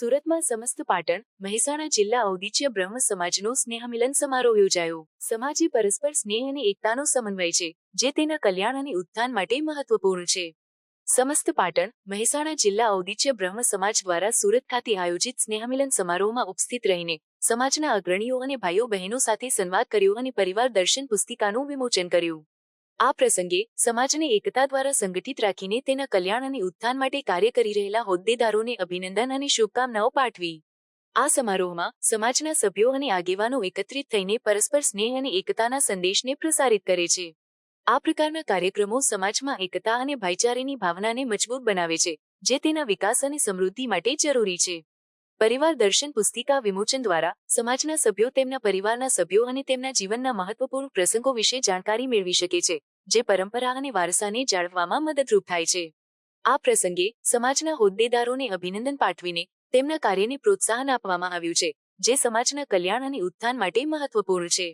સુરતમાં સમસ્ત પાટણ, મહેસાણા જિલ્લા ઔદિચ્ય બ્રહ્મ સમાજનો સ્નેહમિલન સમારોહ યોજાયો. સમાજ પરસ્પર સ્નેહ અને એકતાનો સમન્વય છે, જે તેના કલ્યાણ અને ઉત્થાન માટે મહત્વપૂર્ણ છે. સમસ્ત પાટણ, મહેસાણા જિલ્લા ઔદિચ્ય બ્રહ્મ સમાજ દ્વારા સુરત ખાતે આયોજિત સ્નેહમિલન સમારોહમાં ઉપસ્થિત રહીને, સમાજના અગ્રણીઓ અને ભાઈઓ બહેનો સાથે સંવાદ કર્યો અને પરિવાર દર્શન પુસ્તિકાનું વિમોચન કર્યું. આ પ્રસંગે સમાજને એકતા દ્વારા સંગઠિત રાખીને તેના કલ્યાણ અને ઉત્થાન માટે કાર્ય કરી રહેલા હોદ્દેદારોને અભિનંદન અને શુભકામનાઓ પાઠવી. આ સમારોહમાં સમાજના સભ્યો અને આગેવાનો એકત્રિત થઈને પરસ્પર સ્નેહ અને એકતાના સંદેશને પ્રસારિત કરે છે. આ પ્રકારના કાર્યક્રમો સમાજમાં એકતા અને ભાઈચારાની ભાવનાને મજબૂત બનાવે છે, જે તેના વિકાસ અને સમૃદ્ધિ માટે જરૂરી છે. પરિવાર દર્શન પુસ્તિકા વિમોચન દ્વારા સમાજના સભ્યો તેમના પરિવારના સભ્યો અને તેમના જીવનના મહત્વપૂર્ણ પ્રસંગો વિશે જાણકારી મેળવી શકે છે. જે પરંપરા અને વારસાને જાળવવામાં મદદરૂપ થાય છે. આ પ્રસંગે સમાજના હોદ્દેદારોને અભિનંદન પાઠવીને તેમના કાર્યને પ્રોત્સાહન આપવામાં આવ્યું છે, જે સમાજના કલ્યાણ અને ઉત્થાન માટે મહત્વપૂર્ણ છે.